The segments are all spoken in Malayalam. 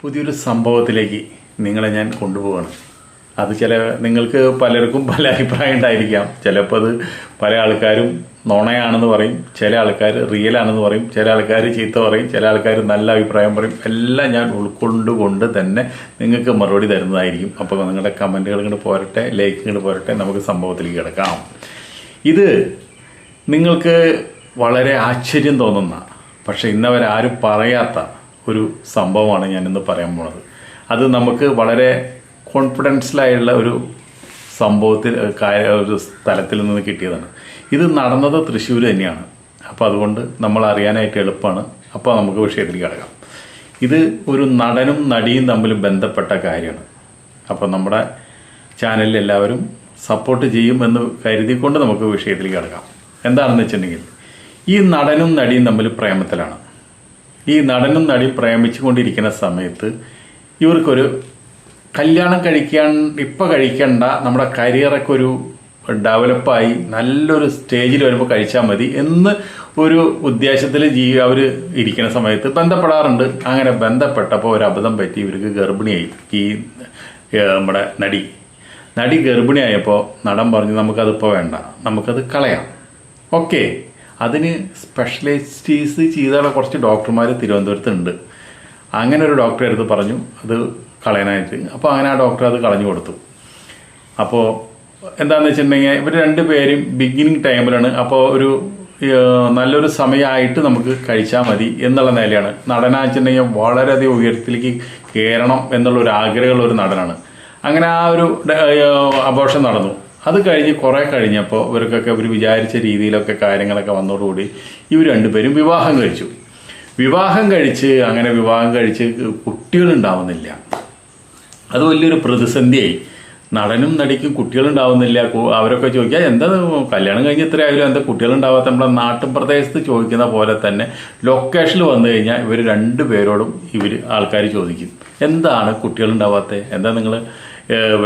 പുതിയൊരു സംഭവത്തിലേക്ക് നിങ്ങളെ ഞാൻ കൊണ്ടുപോവാണ്. അത് ചില നിങ്ങൾക്ക് പലർക്കും പല അഭിപ്രായം ഉണ്ടായിരിക്കാം. ചിലപ്പോൾ അത് പല ആൾക്കാരും നുണയാണെന്ന് പറയും ചില ആൾക്കാർ റിയൽ ആണെന്ന് പറയും ചില ആൾക്കാർ ചീത്ത പറയും ചില ആൾക്കാർ നല്ല അഭിപ്രായം പറയും. എല്ലാം ഞാൻ ഉൾക്കൊണ്ടുകൊണ്ട് തന്നെ നിങ്ങൾക്ക് മറുപടി തരുന്നതായിരിക്കും. അപ്പോൾ നിങ്ങളുടെ കമന്റുകൾ ഇങ്ങോട്ട് പോരട്ടെ ലൈക്ക് ഇങ്ങോട്ട് പോരട്ടെ നമുക്ക് സംഭവത്തിലേക്ക് കിടക്കാം. ഇത് നിങ്ങൾക്ക് വളരെ ആശ്ചര്യം തോന്നുന്ന പക്ഷേ ഇന്നവരാരും പറയാത്ത ഒരു സംഭവമാണ് ഞാനിന്ന് പറയാൻ പോണത്. അത് നമുക്ക് വളരെ കോൺഫിഡൻസിലായുള്ള ഒരു സംഭവത്തിൽ ഒരു സ്ഥലത്തിൽ നിന്ന് കിട്ടിയതാണ്. ഇത് നടന്നത് തൃശ്ശൂർ തന്നെയാണ്. അപ്പോൾ അതുകൊണ്ട് നമ്മൾ അറിയാനായിട്ട് എളുപ്പമാണ്. അപ്പോൾ നമുക്ക് വിഷയത്തിലേക്ക് കിടക്കാം. ഇത് ഒരു നടനും നടിയും തമ്മിൽ ബന്ധപ്പെട്ട കാര്യമാണ്. അപ്പോൾ നമ്മുടെ ചാനലിൽ എല്ലാവരും സപ്പോർട്ട് ചെയ്യും എന്ന് കരുതിക്കൊണ്ട് നമുക്ക് വിഷയത്തിലേക്ക് കിടക്കാം. എന്താണെന്ന് വെച്ചിട്ടുണ്ടെങ്കിൽ ഈ നടനും നടിയും തമ്മിൽ പ്രേമത്തിലാണ്. ഈ നടനും നടിയും പ്രേമിച്ചുകൊണ്ടിരിക്കുന്ന സമയത്ത് ഇവർക്കൊരു കല്യാണം കഴിക്കാൻ ഇപ്പം കഴിക്കേണ്ട നമ്മുടെ കരിയറൊക്കെ ഒരു ഡെവലപ്പായി നല്ലൊരു സ്റ്റേജിൽ വരുമ്പോൾ കഴിച്ചാൽ മതി എന്ന് ഒരു ഉദ്ദേശത്തിൽ ജീ അവർ ഇരിക്കുന്ന സമയത്ത് ബന്ധപ്പെടാറുണ്ട്. അങ്ങനെ ബന്ധപ്പെട്ടപ്പോൾ ഒരു അബദ്ധം പറ്റി ഇവർക്ക് ഗർഭിണിയായി. ഈ നമ്മുടെ നടി. നടി ഗർഭിണിയായപ്പോൾ നടൻ പറഞ്ഞു നമുക്കതിപ്പോൾ വേണ്ട. നമുക്കത് കളയാം. ഓക്കെ. അതിന് സ്പെഷ്യലൈസ്റ്റീസ് ചെയ്ത കുറച്ച് ഡോക്ടർമാർ തിരുവനന്തപുരത്ത് ഉണ്ട് അങ്ങനെ ഒരു ഡോക്ടറെ അടുത്ത് പറഞ്ഞു അത് കളയാനായിട്ട്. അപ്പോൾ അങ്ങനെ ആ ഡോക്ടർ അത് കളഞ്ഞു കൊടുത്തു. അപ്പോൾ എന്താണെന്ന് വെച്ചിട്ടുണ്ടെങ്കിൽ ഇവർ രണ്ട് പേരും ബിഗിനിങ് ടൈമിലാണ് അപ്പോൾ ഒരു നല്ലൊരു സമയമായിട്ട് നമുക്ക് കഴിച്ചാൽ മതി എന്നുള്ള നിലയാണ് നടനാന്ന് വെച്ചിട്ടുണ്ടെങ്കിൽ വളരെയധികം ഉയരത്തിലേക്ക് കയറണം എന്നുള്ള ഒരു ആഗ്രഹമുള്ള ഒരു നടനാണ്. അങ്ങനെ ആ ഒരു അപോഷം നടന്നു. അത് കഴിഞ്ഞ് കുറേ കഴിഞ്ഞപ്പോൾ ഇവർക്കൊക്കെ ഇവർ വിചാരിച്ച രീതിയിലൊക്കെ കാര്യങ്ങളൊക്കെ വന്നതോടുകൂടി ഇവർ രണ്ടുപേരും വിവാഹം കഴിച്ചു. വിവാഹം കഴിച്ച് അങ്ങനെ വിവാഹം കഴിച്ച് കുട്ടികളുണ്ടാവുന്നില്ല. അത് വലിയൊരു പ്രതിസന്ധിയായി. നടനും നടിക്കും കുട്ടികളുണ്ടാവുന്നില്ല. അവരൊക്കെ ചോദിക്കുക എന്താ കല്യാണം കഴിഞ്ഞ് ഇത്ര ആയാലും എന്താ കുട്ടികളുണ്ടാവാത്ത? നമ്മുടെ നാട്ടിൻ പ്രദേശത്ത് ചോദിക്കുന്ന പോലെ തന്നെ ലൊക്കേഷനിൽ വന്നു കഴിഞ്ഞാൽ ഇവർ രണ്ടു പേരോടും ഇവർ ആൾക്കാർ ചോദിക്കും എന്താണ് കുട്ടികളുണ്ടാവാത്തത് എന്താ നിങ്ങൾ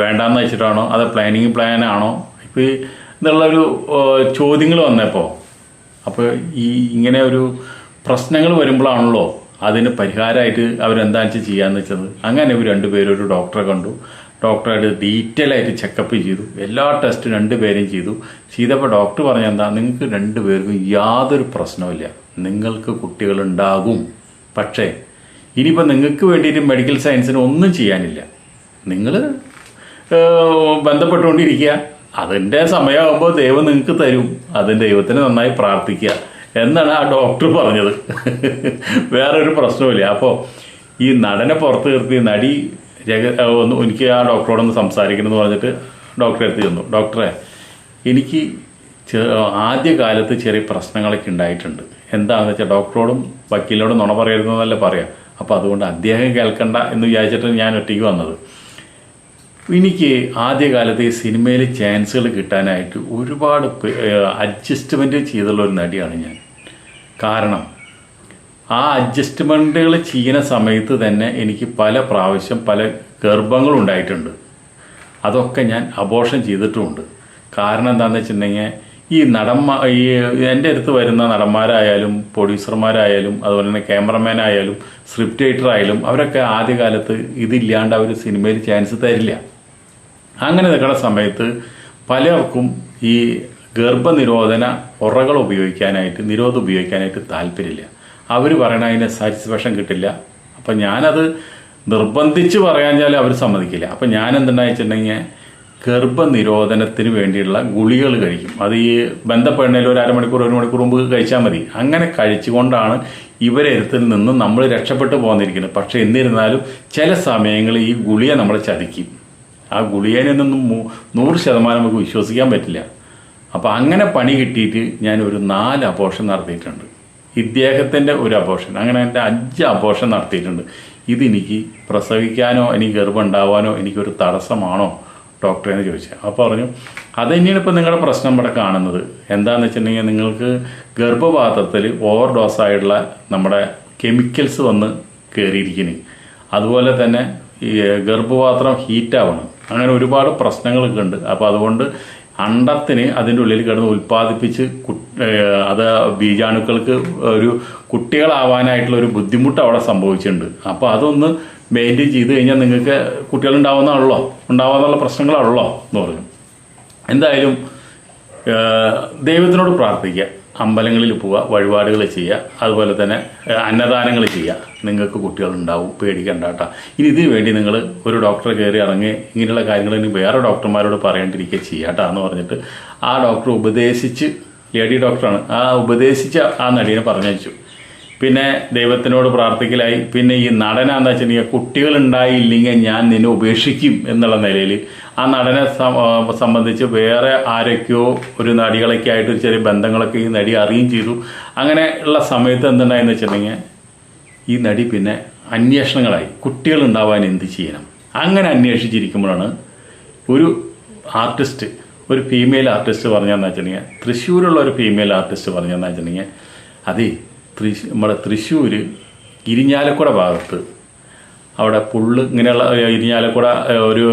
വേണ്ടാന്ന് വെച്ചിട്ടാണോ? അത് പ്ലാനിങ് പ്ലാൻ ആണോ? ഇപ്പോൾ ഇതുള്ളൊരു ചോദ്യങ്ങൾ വന്നപ്പോൾ അപ്പോൾ ഈ ഇങ്ങനെ ഒരു പ്രശ്നങ്ങൾ വരുമ്പോഴാണല്ലോ അതിന് പരിഹാരമായിട്ട് അവരെന്താണെന്ന് വെച്ചാൽ ചെയ്യാന്ന് വെച്ചത്. അങ്ങനെ ഇവർ രണ്ടുപേരും ഒരു ഡോക്ടറെ കണ്ടു. ഡോക്ടറായിട്ട് ഡീറ്റെയിൽ ആയിട്ട് ചെക്കപ്പ് ചെയ്തു. എല്ലാ ടെസ്റ്റും രണ്ടുപേരും ചെയ്തു. ചെയ്തപ്പോൾ ഡോക്ടർ പറഞ്ഞ എന്താ നിങ്ങൾക്ക് രണ്ടുപേർക്കും യാതൊരു പ്രശ്നവുമില്ല നിങ്ങൾക്ക് കുട്ടികളുണ്ടാകും പക്ഷേ ഇനിയിപ്പോൾ നിങ്ങൾക്ക് വേണ്ടിയിട്ട് മെഡിക്കൽ സയൻസിന് ഒന്നും ചെയ്യാനില്ല. നിങ്ങൾ ബന്ധപ്പെട്ടുകൊണ്ടിരിക്കുക. അതിന്റെ സമയമാകുമ്പോൾ ദൈവം നിങ്ങൾക്ക് തരും. അതിന് ദൈവത്തിന് നന്നായി പ്രാർത്ഥിക്കുക എന്നാണ് ആ ഡോക്ടർ പറഞ്ഞത്. വേറൊരു പ്രശ്നവുമില്ല. അപ്പോൾ ഈ നടനെ പുറത്ത് നിർത്തി നടി രഹ ഒന്ന് എനിക്ക് ആ ഡോക്ടറോടൊന്ന് സംസാരിക്കണം എന്ന് പറഞ്ഞിട്ട് ഡോക്ടറെ എത്തി ചെന്നു. ഡോക്ടറെ എനിക്ക് ചെ- ആദ്യ ചെറിയ പ്രശ്നങ്ങളൊക്കെ ഉണ്ടായിട്ടുണ്ട്. എന്താണെന്ന് വെച്ചാൽ ഡോക്ടറോടും വക്കീലിനോടും നുണ പറയരുതെന്നല്ല പറയാം. അപ്പോൾ അതുകൊണ്ട് അദ്ദേഹം കേൾക്കണ്ട എന്ന് വിചാരിച്ചിട്ട് ഞാൻ ഒറ്റയ്ക്ക് വന്നത്. എനിക്ക് ആദ്യകാലത്ത് ഈ സിനിമയിൽ ചാൻസുകൾ കിട്ടാനായിട്ട് ഒരുപാട് അഡ്ജസ്റ്റ്മെന്റ് ചെയ്തുള്ള ഒരു നടിയാണ് ഞാൻ. കാരണം ആ അഡ്ജസ്റ്റ്മെന്റുകൾ ചെയ്യുന്ന സമയത്ത് തന്നെ എനിക്ക് പല പ്രാവശ്യം പല ഗർഭങ്ങളും ഉണ്ടായിട്ടുണ്ട്. അതൊക്കെ ഞാൻ അബോഷം ചെയ്തിട്ടുമുണ്ട്. കാരണം എന്താണെന്ന് വെച്ചിട്ടുണ്ടെങ്കിൽ ഈ നടന്മാ ഈ എന്റെ അടുത്ത് വരുന്ന നടന്മാരായാലും പ്രൊഡ്യൂസർമാരായാലും അതുപോലെ തന്നെ ക്യാമറമാൻ ആയാലും സ്ക്രിപ്റ്റ് റൈറ്റർ ആയാലും അവരൊക്കെ ആദ്യകാലത്ത് ഇതില്ലാണ്ട് അവർ സിനിമയിൽ ചാൻസ് തരില്ല. അങ്ങനെ നിൽക്കുന്ന സമയത്ത് പലർക്കും ഈ ഗർഭനിരോധന ഉറകൾ ഉപയോഗിക്കാനായിട്ട് നിരോധം ഉപയോഗിക്കാനായിട്ട് താല്പര്യമില്ല. അവർ പറയണ അതിന് സാറ്റിസ്ഫാക്ഷൻ കിട്ടില്ല. അപ്പം ഞാനത് നിർബന്ധിച്ച് പറയാഞ്ഞാൽ അവർ സമ്മതിക്കില്ല. അപ്പം ഞാൻ എന്തുണ്ടായി വെച്ചിട്ടുണ്ടെങ്കിൽ ഗർഭനിരോധനത്തിന് വേണ്ടിയുള്ള ഗുളികൾ കഴിക്കും. അത് ഈ ബന്ധപ്പെടുന്നതിൽ ഒരു അരമണിക്കൂർ ഒരു മണിക്കൂർ മുമ്പ് കഴിച്ചാൽ മതി. അങ്ങനെ കഴിച്ചുകൊണ്ടാണ് ഇവരെ എഴുത്തിൽ നിന്ന് നമ്മൾ രക്ഷപ്പെട്ടു പോന്നിരിക്കുന്നത്. പക്ഷേ എന്നിരുന്നാലും ചില സമയങ്ങളിൽ ഈ ഗുളിയെ നമ്മളെ ചതിക്കും. ആ ഗുളികേനൊന്നും മു- നൂറ് ശതമാനം നമുക്ക് വിശ്വസിക്കാൻ പറ്റില്ല. അപ്പോൾ അങ്ങനെ പണി കിട്ടിയിട്ട് ഞാൻ ഒരു നാല് അപോഷൻ നടത്തിയിട്ടുണ്ട്. ഇദ്ദേഹത്തിന്റെ ഒരു അപോഷൻ അങ്ങനെ എന്റെ അഞ്ച് അപോഷൻ നടത്തിയിട്ടുണ്ട്. ഇതെനിക്ക് പ്രസവിക്കാനോ എനിക്ക് ഗർഭം ഉണ്ടാവാനോ എനിക്കൊരു തടസ്സമാണോ? ഡോക്ടറെ എന്ന് ചോദിച്ചത് അപ്പോൾ പറഞ്ഞു അത് തന്നെയാണ് ഇപ്പോൾ നിങ്ങളുടെ പ്രശ്നം ഇവിടെ കാണുന്നത്. എന്താണെന്ന് വെച്ചിട്ടുണ്ടെങ്കിൽ നിങ്ങൾക്ക് ഗർഭപാത്രത്തിൽ ഓവർ ഡോസായിട്ടുള്ള നമ്മുടെ കെമിക്കൽസ് വന്ന് കയറിയിരിക്കുന്നു അതുപോലെ തന്നെ ഈ ഗർഭപാത്രം ഹീറ്റാവണം അങ്ങനെ ഒരുപാട് പ്രശ്നങ്ങളൊക്കെ ഉണ്ട് അപ്പോൾ അതുകൊണ്ട് അണ്ടത്തിന് അതിന്റെ ഉള്ളിൽ കിടന്ന് ഉൽപ്പാദിപ്പിച്ച് അത് ബീജാണുക്കൾക്ക് ഒരു കുട്ടികളാവാനായിട്ടുള്ള ഒരു ബുദ്ധിമുട്ട് അവിടെ സംഭവിച്ചിട്ടുണ്ട്. അപ്പോൾ അതൊന്ന് മെയിന്റെയിൻ ചെയ്ത് കഴിഞ്ഞാൽ നിങ്ങൾക്ക് കുട്ടികൾ ഉണ്ടാവുന്നതാണല്ലോ ഉണ്ടാവാന്നുള്ള പ്രശ്നങ്ങളാണല്ലോ എന്ന് പറഞ്ഞു. എന്തായാലും ദൈവത്തിനോട് പ്രാർത്ഥിക്കുക. അമ്പലങ്ങളിൽ പോവുക വഴിപാടുകൾ ചെയ്യുക അതുപോലെ തന്നെ അന്നദാനങ്ങൾ ചെയ്യുക. നിങ്ങൾക്ക് കുട്ടികളുണ്ടാവും പേടിക്കണ്ട കേട്ടോ. ഇനി ഇതിനു വേണ്ടി നിങ്ങൾ ഒരു ഡോക്ടറെ കയറി ഇറങ്ങി ഇങ്ങനെയുള്ള കാര്യങ്ങൾ ഇനി വേറെ ഡോക്ടർമാരോട് പറയേണ്ടിരിക്കുക ചെയ്യാട്ടോ എന്ന് പറഞ്ഞിട്ട് ആ ഡോക്ടർ ഉപദേശിച്ച് ലേഡി ഡോക്ടറാണ് ആ ഉപദേശിച്ച് ആ നടീനെ പറഞ്ഞു പിന്നെ ദൈവത്തിനോട് പ്രാർത്ഥിക്കലായി. പിന്നെ ഈ നടനാന്ന് വെച്ചിട്ടുണ്ടെങ്കിൽ കുട്ടികളുണ്ടായില്ലെങ്കിൽ ഞാൻ നിന്നെ ഉപേക്ഷിക്കും എന്നുള്ള നിലയിൽ ആ നടനെ സംബന്ധിച്ച് വേറെ ആരൊക്കെയോ ഒരു നടികളൊക്കെ ആയിട്ട് ചെറിയ ബന്ധങ്ങളൊക്കെ ഈ നടി അറിയുകയും ചെയ്തു. അങ്ങനെ ഉള്ള സമയത്ത് എന്തുണ്ടായെന്ന് വെച്ചിട്ടുണ്ടെങ്കിൽ ഈ നടി പിന്നെ അന്വേഷണങ്ങളായി. കുട്ടികൾ ഉണ്ടാവാൻ എന്ത് ചെയ്യണം? അങ്ങനെ അന്വേഷിച്ചിരിക്കുമ്പോഴാണ് ഒരു ആർട്ടിസ്റ്റ് ഒരു ഫീമെയിൽ ആർട്ടിസ്റ്റ് പറഞ്ഞതെന്ന് വെച്ചിട്ടുണ്ടെങ്കിൽ തൃശ്ശൂരുള്ള ഒരു ഫീമെയിൽ ആർട്ടിസ്റ്റ് പറഞ്ഞതെന്ന് വെച്ചിട്ടുണ്ടെങ്കിൽ അതേ തൃശ് നമ്മുടെ തൃശ്ശൂർ ഇരിഞ്ഞാലക്കുട ഭാഗത്ത് അവിടെ പുള്ള് ഇങ്ങനെയുള്ള ഇരിഞ്ഞാലക്കുട ഒരു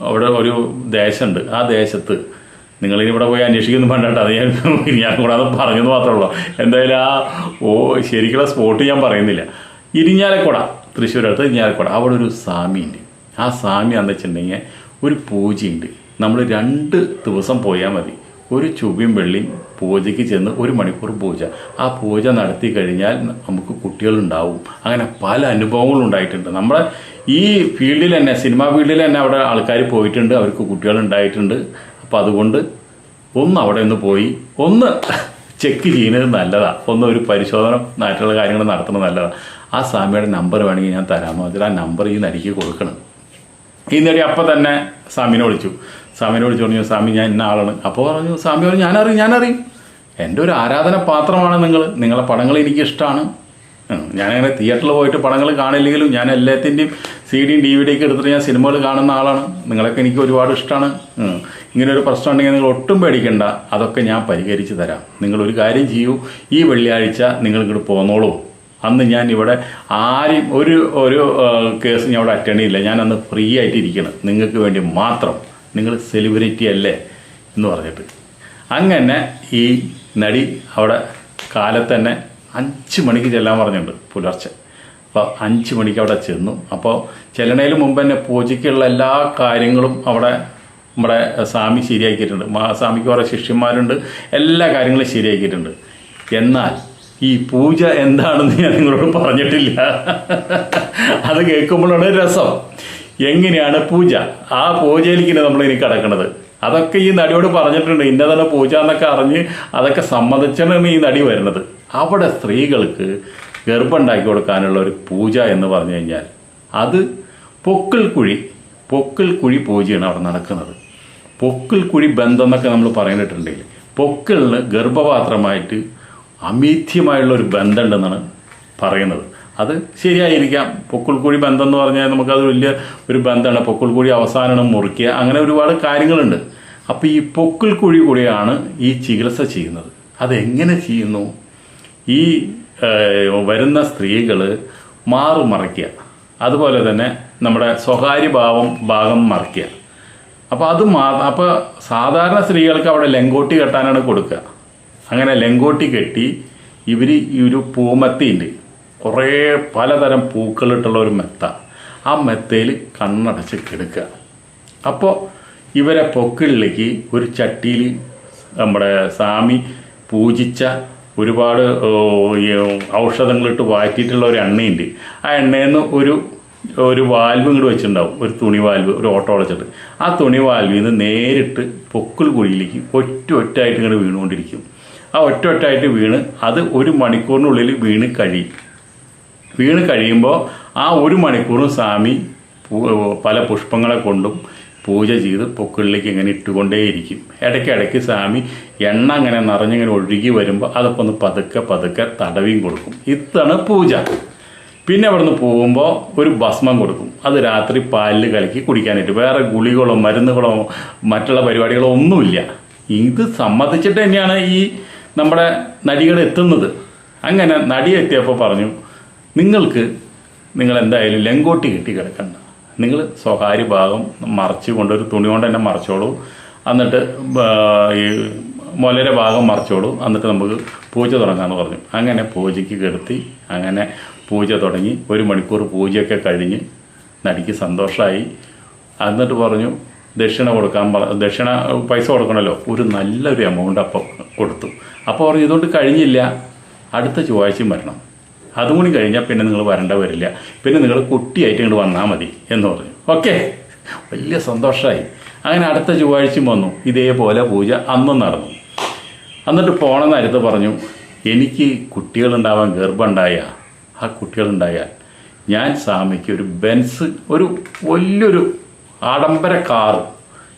അവിടെ ഒരു ദേശമുണ്ട്. ആ ദേശത്ത് നിങ്ങളിനി ഇവിടെ പോയി അന്വേഷിക്കുന്നു വേണ്ടട്ടോ അത് ഞാൻ ഞാൻ കൂടാതെ പറഞ്ഞെന്ന് മാത്രമേ ഉള്ളൂ എന്തായാലും ആ ഓ ശരിക്കുള്ള സ്പോട്ട് ഞാൻ പറയുന്നില്ല. ഇരിഞ്ഞാലക്കുട തൃശ്ശൂരടുത്ത് ഇരിഞ്ഞാലക്കുട. അവിടെ ഒരു സ്വാമിയുണ്ട്. ആ സ്വാമി എന്ന് വെച്ചിട്ടുണ്ടെങ്കിൽ ഒരു പൂജയുണ്ട്. നമ്മൾ രണ്ട് ദിവസം പോയാൽ മതി. ഒരു ചുവയും വെള്ളിയും പൂജയ്ക്ക് ചെന്ന് ഒരു മണിക്കൂർ പൂജ. ആ പൂജ നടത്തി കഴിഞ്ഞാൽ നമുക്ക് കുട്ടികളുണ്ടാവും. അങ്ങനെ പല അനുഭവങ്ങളും ഉണ്ടായിട്ടുണ്ട്. നമ്മുടെ ഈ ഫീൽഡിൽ തന്നെ സിനിമാ ഫീൽഡിൽ തന്നെ അവിടെ ആൾക്കാർ പോയിട്ടുണ്ട് അവർക്ക് കുട്ടികൾ ഉണ്ടായിട്ടുണ്ട്. അപ്പോൾ അതുകൊണ്ട് ഒന്ന് അവിടെ ഒന്ന് പോയി ഒന്ന് ചെക്ക് ചെയ്യുന്നത് നല്ലതാണ് ഒന്ന് ഒരു പരിശോധന നാട്ടിലുള്ള കാര്യങ്ങൾ നടത്തുന്നത് നല്ലതാണ് ആ സ്വാമിയുടെ നമ്പർ വേണമെങ്കിൽ ഞാൻ തരാമെന്ന് വെച്ചാൽ ആ നമ്പർ ഈ നരിക്ക് കൊടുക്കണം. ഈ നടി അപ്പം തന്നെ സ്വാമിനെ വിളിച്ചു. സ്വാമിനെ വിളിച്ചു പറഞ്ഞു സ്വാമി ഞാൻ ഇന്ന ആളാണ്. അപ്പോൾ പറഞ്ഞു സ്വാമി പറഞ്ഞു ഞാനറിയും ഞാനറിയും എന്റെ ഒരു ആരാധന പാത്രമാണ് നിങ്ങൾ. നിങ്ങളെ പടങ്ങൾ എനിക്കിഷ്ടമാണ് ഞാനങ്ങനെ തിയേറ്ററിൽ പോയിട്ട് പടങ്ങൾ കാണില്ലെങ്കിലും ഞാൻ എല്ലാത്തിന്റെയും സി ഡിയും ഡി വിഡിയൊക്കെ എടുത്തിട്ട് ഞാൻ സിനിമകൾ കാണുന്ന ആളാണ്. നിങ്ങളൊക്കെ എനിക്ക് ഒരുപാട് ഇഷ്ടമാണ് ഇങ്ങനെ ഒരു പ്രശ്നം ഉണ്ടെങ്കിൽ നിങ്ങൾ ഒട്ടും പേടിക്കണ്ട. അതൊക്കെ ഞാൻ പരിഹരിച്ച് തരാം. നിങ്ങളൊരു കാര്യം ചെയ്യൂ. ഈ വെള്ളിയാഴ്ച നിങ്ങൾ ഇങ്ങോട്ട് പോന്നോളൂ. അന്ന് ഞാൻ ഇവിടെ ആരും ഒരു ഒരു കേസ് ഞാൻ ഇവിടെ അറ്റൻഡ് ചെയ്യില്ല. ഞാൻ അന്ന് ഫ്രീ ആയിട്ട് ഇരിക്കണം. നിങ്ങൾക്ക് വേണ്ടി മാത്രം. നിങ്ങൾ സെലിബ്രിറ്റി അല്ലേ എന്ന് പറഞ്ഞിട്ട്. അങ്ങനെ ഈ നടി അവിടെ കാലത്തന്നെ അഞ്ച് മണിക്ക് ചെല്ലാൻ പറഞ്ഞിട്ടുണ്ട് പുലർച്ചെ. അപ്പോൾ അഞ്ച് മണിക്ക് അവിടെ ചെന്നു. അപ്പോൾ ചെല്ലണേന് മുമ്പ് തന്നെ പൂജയ്ക്കുള്ള എല്ലാ കാര്യങ്ങളും അവിടെ നമ്മുടെ സ്വാമി ശരിയാക്കിയിട്ടുണ്ട്. മഹാസ്വാമിക്ക് കുറേ ശിഷ്യന്മാരുണ്ട്. എല്ലാ കാര്യങ്ങളും ശരിയാക്കിയിട്ടുണ്ട്. എന്നാൽ ഈ പൂജ എന്താണെന്ന് ഞാൻ നിങ്ങളോട് പറഞ്ഞിട്ടില്ല. അത് കേൾക്കുമ്പോഴാണ് രസം. എങ്ങനെയാണ് പൂജ? ആ പൂജയിലേക്ക് നമ്മൾ ഇനി കിടക്കുന്നത് അതൊക്കെ ഈ നടിയോട് പറഞ്ഞിട്ടുണ്ട്. ഇന്നതാണ് പൂജ എന്നൊക്കെ അറിഞ്ഞ് അതൊക്കെ സമ്മതിച്ചാണ് ഈ നടി വരുന്നത്. അവിടെ സ്ത്രീകൾക്ക് ഗർഭം ഉണ്ടാക്കി കൊടുക്കാനുള്ള ഒരു പൂജ എന്ന് പറഞ്ഞു കഴിഞ്ഞാൽ അത് പൊക്കിൾ കുഴി പൊക്കിൾ കുഴി പൂജയാണ് അവിടെ നടക്കുന്നത്. പൊക്കിൾ കുഴി ബന്ധം എന്നൊക്കെ നമ്മൾ പറഞ്ഞിട്ടുണ്ടെങ്കിൽ പൊക്കിളിന് ഗർഭപാത്രമായിട്ട് അമീഥ്യമായുള്ള ഒരു ബന്ധമുണ്ടെന്നാണ് പറയുന്നത്. അത് ശരിയായിരിക്കാം. പൊക്കിൾക്കുഴി ബന്ധം എന്ന് പറഞ്ഞാൽ നമുക്കത് വലിയ ഒരു ബന്ധമാണ്. പൊക്കിൾക്കുഴി അവസാനം മുറിക്കുക അങ്ങനെ ഒരുപാട് കാര്യങ്ങളുണ്ട്. അപ്പോൾ ഈ പൊക്കിൾക്കുഴി കൂടിയാണ് ഈ ചികിത്സ ചെയ്യുന്നത്. അതെങ്ങനെ ചെയ്യുന്നു? ഈ വരുന്ന സ്ത്രീകൾ മാറു മറയ്ക്കുക അതുപോലെ തന്നെ നമ്മുടെ സ്വകാര്യ ഭാവം ഭാഗം മറയ്ക്കുക അപ്പോൾ അത് മാ അപ്പോൾ സാധാരണ സ്ത്രീകൾക്ക് അവിടെ ലെങ്കോട്ടി കെട്ടാനാണ് കൊടുക്കുക. അങ്ങനെ ലെങ്കോട്ടി കെട്ടി ഇവർ ഈ ഒരു പൂമത്തിന്റെ കുറേ പലതരം പൂക്കളിട്ടുള്ള ഒരു മെത്ത. ആ മെത്തയിൽ കണ്ണടച്ച് കെടുക്കുക. അപ്പോൾ ഇവരെ പൊക്കിളിലേക്ക് ഒരു ചട്ടിയിൽ നമ്മുടെ സ്വാമി പൂജിച്ച ഒരുപാട് ഔഷധങ്ങളിട്ട് വാറ്റിയിട്ടുള്ള ഒരു എണ്ണയുണ്ട്. ആ എണ്ണയിൽ നിന്ന് ഒരു ഒരു വാൽവ് ഇങ്ങോട്ട് വെച്ചിട്ടുണ്ടാവും ഒരു തുണി വാൽവ് ഒരു ഓട്ടോ അടച്ചിട്ട് ആ തുണി വാൽവിൽ നിന്ന് നേരിട്ട് പൊക്കിൾ കുഴിയിലേക്ക് ഒറ്റ ഒറ്റായിട്ട് ഇങ്ങോട്ട് വീണുകൊണ്ടിരിക്കും. ആ ഒറ്റ ഒറ്റായിട്ട് വീണ് അത് ഒരു മണിക്കൂറിനുള്ളിൽ വീണ് കഴിയും. വീണ് കഴിയുമ്പോൾ ആ ഒരു മണിക്കൂറും സ്വാമി പല പുഷ്പങ്ങളെ കൊണ്ടും പൂജ ചെയ്ത് പൊക്കിളിലേക്ക് ഇങ്ങനെ ഇട്ടുകൊണ്ടേയിരിക്കും. ഇടയ്ക്ക് ഇടയ്ക്ക് സ്വാമി എണ്ണ അങ്ങനെ നിറഞ്ഞിങ്ങനെ ഒഴുകി വരുമ്പോൾ അതൊക്കെ ഒന്ന് പതുക്കെ പതുക്കെ തടവിയും കൊടുക്കും. ഇതാണ് പൂജ. പിന്നെ അവിടുന്ന് പോകുമ്പോൾ ഒരു ഭസ്മം കൊടുക്കും. അത് രാത്രി പാലിൽ കലക്കി കുടിക്കാനായിട്ട്. വേറെ ഗുളികളോ മരുന്നുകളോ മറ്റുള്ള പരിപാടികളോ ഒന്നുമില്ല. ഇത് സമ്മതിച്ചിട്ട് തന്നെയാണ് ഈ നമ്മുടെ നടികൾ എത്തുന്നത്. അങ്ങനെ നടി എത്തിയപ്പോൾ പറഞ്ഞു നിങ്ങൾക്ക് നിങ്ങൾ എന്തായാലും ലെങ്കോട്ടി കെട്ടി കിടക്കണ്ട നിങ്ങൾ സ്വകാര്യ ഭാഗം മറച്ചു ഒരു തുണി കൊണ്ട് തന്നെ മറച്ചോളൂ. എന്നിട്ട് ഈ മുലയുടെ ഭാഗം മറച്ചോളൂ. എന്നിട്ട് നമുക്ക് പൂജ തുടങ്ങാമെന്ന് പറഞ്ഞു. അങ്ങനെ പൂജയ്ക്ക് കിടത്തി അങ്ങനെ പൂജ തുടങ്ങി. ഒരു മണിക്കൂർ പൂജയൊക്കെ കഴിഞ്ഞ് നടിക്ക് സന്തോഷമായി എന്നിട്ട് പറഞ്ഞു ദക്ഷിണ കൊടുക്കാൻ ദക്ഷിണ പൈസ കൊടുക്കണമല്ലോ ഒരു നല്ലൊരു എമൗണ്ട് അപ്പം കൊടുത്തു. അപ്പോൾ പറഞ്ഞു ഇതുകൊണ്ട് കഴിഞ്ഞില്ല. അടുത്ത ചൊവ്വാഴ്ചയും വരണം. അതും കൂടി കഴിഞ്ഞാൽ പിന്നെ നിങ്ങൾ വരേണ്ട വരില്ല. പിന്നെ നിങ്ങൾ കുട്ടിയായിട്ട് ഇങ്ങോട്ട് വന്നാൽ മതി എന്ന് പറഞ്ഞു. ഓക്കെ വലിയ സന്തോഷമായി അങ്ങനെ അടുത്ത ചൊവ്വാഴ്ചയും വന്നു. ഇതേപോലെ പൂജ അന്നും നടന്നു. എന്നിട്ട് പോണെന്ന് അരുത്ത് പറഞ്ഞു എനിക്ക് കുട്ടികളുണ്ടാവാൻ ഗർഭമുണ്ടായ? ആ കുട്ടികളുണ്ടായാൽ ഞാൻ സ്വാമിക്ക് ഒരു ബെൻസ് ഒരു വലിയൊരു ആഡംബര കാറ്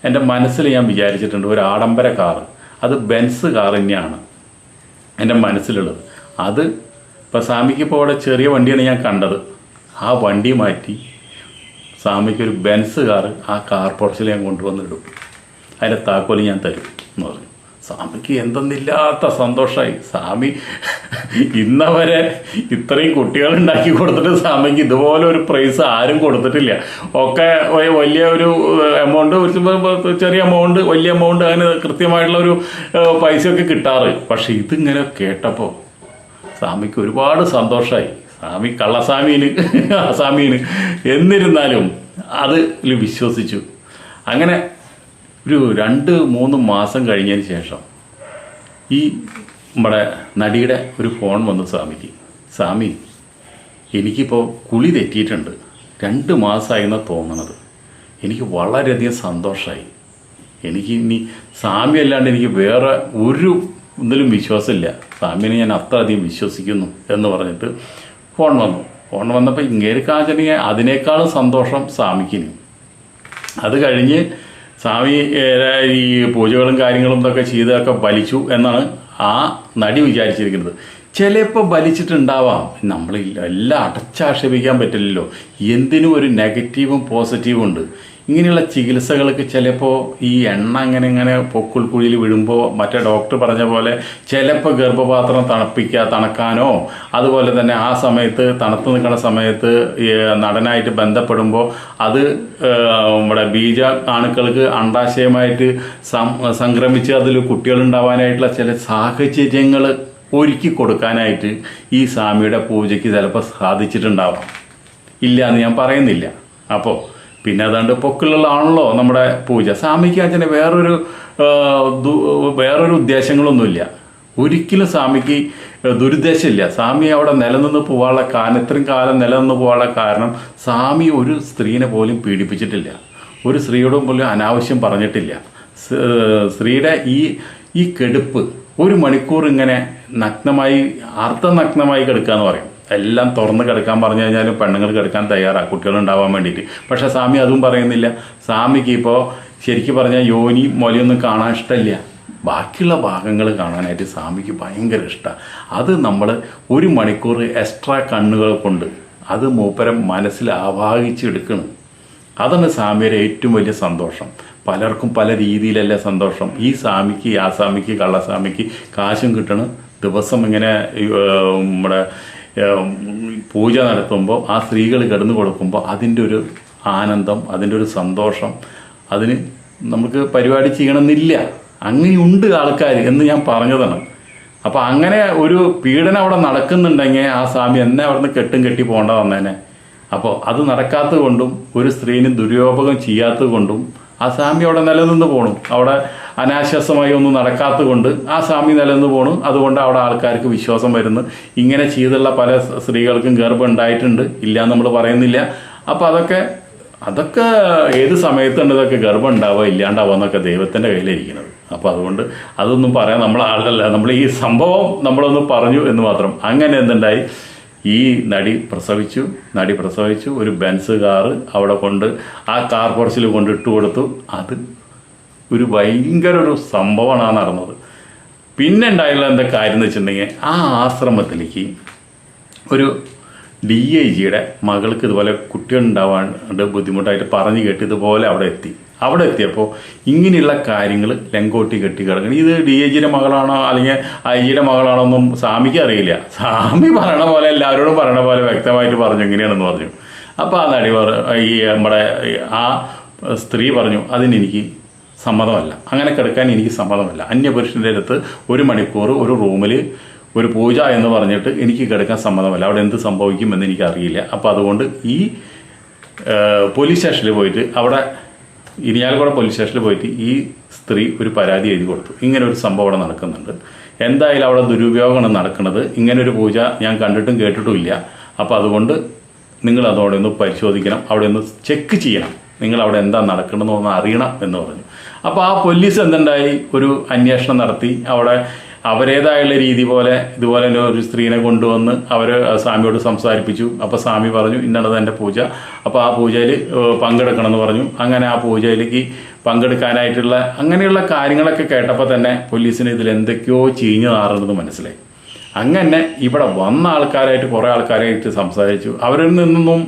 എന്റെ മനസ്സിൽ ഞാൻ വിചാരിച്ചിട്ടുണ്ട്. ഒരു ആഡംബര കാറ് അത് ബെൻസ് കാർ തന്നെയാണ് എന്റെ മനസ്സിലുള്ളത്. അത് ഇപ്പോൾ സ്വാമിക്ക് ഇപ്പോൾ അവിടെ ചെറിയ വണ്ടിയാണ് ഞാൻ കണ്ടത്. ആ വണ്ടി മാറ്റി സ്വാമിക്ക് ഒരു ബെൻസ് കാർ ആ കാർ പോർച്ചിൽ ഞാൻ കൊണ്ടുവന്നിടും അതിന്റെ താക്കോൽ ഞാൻ തരും എന്ന് പറഞ്ഞു. സ്വാമിക്ക് എന്തെന്നില്ലാത്ത സന്തോഷമായി സ്വാമി ഇന്നവരെ ഇത്രയും കുട്ടികൾ ഉണ്ടാക്കി കൊടുത്തിട്ട് സ്വാമിക്ക് ഇതുപോലെ ഒരു പ്രൈസ് ആരും കൊടുത്തിട്ടില്ല. ഒക്കെ വലിയ ഒരു എമൗണ്ട് ചെറിയ എമൗണ്ട് വലിയ എമൗണ്ട് അങ്ങനെ കൃത്യമായിട്ടുള്ള ഒരു പൈസയൊക്കെ കിട്ടാറ്. പക്ഷേ ഇതിങ്ങനെ കേട്ടപ്പോൾ സ്വാമിക്ക് ഒരുപാട് സന്തോഷമായി സ്വാമി കള്ളസ്വാമീന് അസാമീന് എന്നിരുന്നാലും അതിൽ വിശ്വസിച്ചു. അങ്ങനെ ഒരു രണ്ട് മൂന്ന് മാസം കഴിഞ്ഞതിന് ശേഷം ഈ നമ്മുടെ നടിയുടെ ഒരു ഫോൺ വന്നു സ്വാമിക്ക്. സ്വാമി എനിക്കിപ്പോൾ കുളി തെറ്റിയിട്ടുണ്ട്. രണ്ട് മാസമായെന്നാണ് തോന്നണത്. എനിക്ക് വളരെയധികം സന്തോഷമായി എനിക്ക് ഇനി സ്വാമി അല്ലാണ്ട് എനിക്ക് വേറെ ഒരു ഇതിലും വിശ്വാസമില്ല. സ്വാമിനെ ഞാൻ അത്രയധികം വിശ്വസിക്കുന്നു എന്ന് പറഞ്ഞിട്ട് ഫോൺ വന്നു. ഫോൺ വന്നപ്പോൾ ഇങ്ങേര് കാച്ചനെങ്കിൽ അതിനേക്കാളും സന്തോഷം സ്വാമിക്കിന്. അത് കഴിഞ്ഞ് സ്വാമി ഈ പൂജകളും കാര്യങ്ങളും ഇതൊക്കെ ചെയ്തൊക്കെ വലിച്ചു എന്നാണ് ആ നടി വിചാരിച്ചിരിക്കുന്നത്. ചിലപ്പോൾ വലിച്ചിട്ടുണ്ടാവാം നമ്മൾ എല്ലാം അടച്ചാക്ഷേപിക്കാൻ പറ്റില്ലല്ലോ. എന്തിനും ഒരു നെഗറ്റീവും പോസിറ്റീവും ഉണ്ട്. ഇങ്ങനെയുള്ള ചികിത്സകൾക്ക് ചിലപ്പോൾ ഈ എണ്ണ അങ്ങനെ ഇങ്ങനെ പൊക്കുൾ കുഴിയിൽ വീഴുമ്പോൾ മറ്റേ ഡോക്ടർ പറഞ്ഞ പോലെ ചിലപ്പോൾ ഗർഭപാത്രം തണുപ്പിക്കുക തണുക്കാനോ അതുപോലെ തന്നെ ആ സമയത്ത് തണുത്ത് നിൽക്കുന്ന സമയത്ത് നടനായിട്ട് ബന്ധപ്പെടുമ്പോൾ അത് നമ്മുടെ ബീജ അണുക്കൾക്ക് അണ്ടാശയമായിട്ട് സംക്രമിച്ച് അതിൽ കുട്ടികളുണ്ടാവാനായിട്ടുള്ള ചില സാഹചര്യങ്ങൾ ഒരുക്കി കൊടുക്കാനായിട്ട് ഈ സ്വാമിയുടെ പൂജയ്ക്ക് ചിലപ്പോൾ സാധിച്ചിട്ടുണ്ടാവാം. ഇല്ല എന്ന് ഞാൻ പറയുന്നില്ല. അപ്പോൾ പിന്നെ അതാണ്ട് പൊക്കിളുള്ളതാണല്ലോ നമ്മുടെ പൂജ. സ്വാമിക്ക് അച്ഛന് വേറൊരു വേറൊരു ഉദ്ദേശങ്ങളൊന്നുമില്ല. ഒരിക്കലും സ്വാമിക്ക് ദുരുദ്ദേശമില്ല. സ്വാമി അവിടെ നിലനിന്ന് പോകാനുള്ള കാരണം ഇത്രയും കാലം നിലനിന്ന് പോകാനുള്ള കാരണം സ്വാമി ഒരു സ്ത്രീനെ പോലും പീഡിപ്പിച്ചിട്ടില്ല. ഒരു സ്ത്രീയോടും പോലും അനാവശ്യം പറഞ്ഞിട്ടില്ല. സ്ത്രീയുടെ ഈ ഈ കെടുപ്പ് ഒരു മണിക്കൂർ ഇങ്ങനെ നഗ്നമായി അർദ്ധനഗ്നമായി കിടക്കുക എന്ന് പറയും. എല്ലാം തുറന്ന് കിടക്കാൻ പറഞ്ഞു കഴിഞ്ഞാലും പെണ്ണുങ്ങൾ കിടക്കാൻ തയ്യാറാണ് കുട്ടികൾ ഉണ്ടാവാൻ വേണ്ടിയിട്ട്. പക്ഷേ സ്വാമി അതും പറയുന്നില്ല. സ്വാമിക്ക് ഇപ്പോൾ ശരിക്കും പറഞ്ഞാൽ യോനി മൊലയൊന്നും കാണാൻ ഇഷ്ടമില്ല. ബാക്കിയുള്ള ഭാഗങ്ങൾ കാണാനായിട്ട് സ്വാമിക്ക് ഭയങ്കര ഇഷ്ടമാണ് അത് നമ്മൾ ഒരു മണിക്കൂർ എക്സ്ട്രാ കണ്ണുകൾ കൊണ്ട് അത് മൂപ്പരം മനസ്സിൽ ആവാഹിച്ചെടുക്കണം അതാണ് സ്വാമിയുടെ ഏറ്റവും വലിയ സന്തോഷം. പലർക്കും പല രീതിയിലല്ല സന്തോഷം. ഈ സ്വാമിക്ക് ആ സ്വാമിക്ക് കള്ളസ്വാമിക്ക് കാശും കിട്ടണം. ദിവസം ഇങ്ങനെ നമ്മുടെ പൂജ നടത്തുമ്പോൾ ആ സ്ത്രീകൾ കിടന്നു കൊടുക്കുമ്പോൾ അതിന്റെ ഒരു ആനന്ദം അതിന്റെ ഒരു സന്തോഷം അതിന് നമുക്ക് പരിപാടി ചെയ്യണമെന്നില്ല. അങ്ങനെയുണ്ട് ആൾക്കാർ എന്ന് ഞാൻ പറഞ്ഞതാണ്. അപ്പോൾ അങ്ങനെ ഒരു പീഡനം അവിടെ നടക്കുന്നുണ്ടെങ്കിൽ ആ സ്വാമി എന്നെ അവിടെ നിന്ന് കെട്ടും കെട്ടി പോകേണ്ട വന്നേനെ. അപ്പോൾ അത് നടക്കാത്തത് കൊണ്ടും ഒരു സ്ത്രീനും ദുര്യോപകം ചെയ്യാത്തത് കൊണ്ടും ആ സ്വാമി അവിടെ നിലനിന്ന് പോണു. അവിടെ അനാശ്വാസമായി ഒന്നും നടക്കാത്തത് കൊണ്ട് ആ സ്വാമി നിലനിന്ന് പോണു. അതുകൊണ്ട് അവിടെ ആൾക്കാർക്ക് വിശ്വാസം വരുന്നു. ഇങ്ങനെ ചെയ്തുള്ള പല സ്ത്രീകൾക്കും ഗർഭം ഉണ്ടായിട്ടുണ്ട്. ഇല്ല നമ്മൾ പറയുന്നില്ല. അപ്പോൾ അതൊക്കെ അതൊക്കെ ഏത് സമയത്തുണ്ട് ഇതൊക്കെ ഗർഭം ഉണ്ടാവുക ഇല്ലാണ്ടാവുക എന്നൊക്കെ ദൈവത്തിന്റെ കയ്യിലിരിക്കുന്നത്. അപ്പോൾ അതുകൊണ്ട് അതൊന്നും പറയാൻ നമ്മൾ ആളല്ല നമ്മൾ ഈ സംഭവം നമ്മളൊന്ന് പറഞ്ഞു എന്ന് മാത്രം. അങ്ങനെ എന്തുണ്ടായി? ഈ നടി പ്രസവിച്ചു നടി പ്രസവിച്ചു ഒരു ബെൻസ് കാറ് അവിടെ കൊണ്ട് ആ കാർ പോർച്ചിൽ കൊണ്ട് ഇട്ട് കൊടുത്തു. അത് ഒരു ഭയങ്കര ഒരു സംഭവമാണ് നടന്നത്. പിന്നെ ഉണ്ടായുള്ള എന്താ കാര്യം എന്ന് വെച്ചിട്ടുണ്ടെങ്കിൽ ആ ആശ്രമത്തിലേക്ക് ഒരു ഡി ഐ ജിയുടെ മകൾക്ക് ഇതുപോലെ കുട്ടികളുണ്ടാവാണ്ട് ബുദ്ധിമുട്ടായിട്ട് പറഞ്ഞു കേട്ട് ഇതുപോലെ അവിടെ എത്തി. അവിടെ എത്തിയപ്പോൾ ഇങ്ങനെയുള്ള കാര്യങ്ങൾ ലങ്കോട്ടി കെട്ടി കിടക്കണം. ഇത് ഡി ഐ ജിയുടെ മകളാണോ അല്ലെങ്കിൽ ഐ ജിയുടെ മകളാണോ ഒന്നും സ്വാമിക്ക് അറിയില്ല. സ്വാമി പറയണ പോലെ എല്ലാവരോടും പറയണ പോലെ വ്യക്തമായിട്ട് പറഞ്ഞു ഇങ്ങനെയാണെന്ന് പറഞ്ഞു. അപ്പോൾ ആ നടി പറ ഈ നമ്മുടെ ആ സ്ത്രീ പറഞ്ഞു അതിനെനിക്ക് സമ്മതമല്ല. അങ്ങനെ കിടക്കാൻ എനിക്ക് സമ്മതമല്ല. അന്യപുരുഷന്റെ അടുത്ത് ഒരു മണിക്കൂർ ഒരു റൂമിൽ ഒരു പൂജ എന്ന് പറഞ്ഞിട്ട് എനിക്ക് കിടക്കാൻ സമ്മതമല്ല. അവിടെ എന്ത് സംഭവിക്കുമെന്ന് എനിക്കറിയില്ല. അപ്പോൾ അതുകൊണ്ട് ഈ പോലീസ് സ്റ്റേഷനിൽ പോയിട്ട് അവിടെ ഇരിയാലക്കുട പോലീസ് സ്റ്റേഷനിൽ പോയിട്ട് ഈ സ്ത്രീ ഒരു പരാതി എഴുതി കൊടുത്തു. ഇങ്ങനെ ഒരു സംഭവം അവിടെ നടക്കുന്നുണ്ട്. എന്തായാലും അവിടെ ദുരുപയോഗമാണ് നടക്കുന്നത്. ഇങ്ങനെ ഒരു പൂജ ഞാൻ കണ്ടിട്ടും കേട്ടിട്ടും ഇല്ല. അപ്പോൾ അതുകൊണ്ട് നിങ്ങൾ അതോടെ ഒന്ന് പരിശോധിക്കണം. അവിടെ ഒന്ന് ചെക്ക് ചെയ്യണം. നിങ്ങൾ അവിടെ എന്താ നടക്കണമെന്ന് ഒന്ന് അറിയണം എന്ന് പറഞ്ഞു. അപ്പോൾ ആ പോലീസ് എന്തുണ്ടായി? ഒരു അന്വേഷണം നടത്തി. അവിടെ അവരേതായുള്ള രീതി പോലെ ഇതുപോലെ തന്നെ ഒരു സ്ത്രീനെ കൊണ്ടുവന്ന് അവർ സ്വാമിയോട് സംസാരിപ്പിച്ചു. അപ്പോൾ സ്വാമി പറഞ്ഞു ഇന്നത് എന്റെ പൂജ. അപ്പോൾ ആ പൂജയിൽ പങ്കെടുക്കണം എന്ന് പറഞ്ഞു. അങ്ങനെ ആ പൂജയിലേക്ക് പങ്കെടുക്കാനായിട്ടുള്ള അങ്ങനെയുള്ള കാര്യങ്ങളൊക്കെ കേട്ടപ്പോൾ തന്നെ പോലീസിന് ഇതിൽ എന്തൊക്കെയോ ചീഞ്ഞു നാറുന്നത് മനസ്സിലായി. അങ്ങനെ ഇവിടെ വന്ന ആൾക്കാരായിട്ട് കുറേ ആൾക്കാരായിട്ട് സംസാരിച്ചു. അവരിൽ നിന്നൊന്നും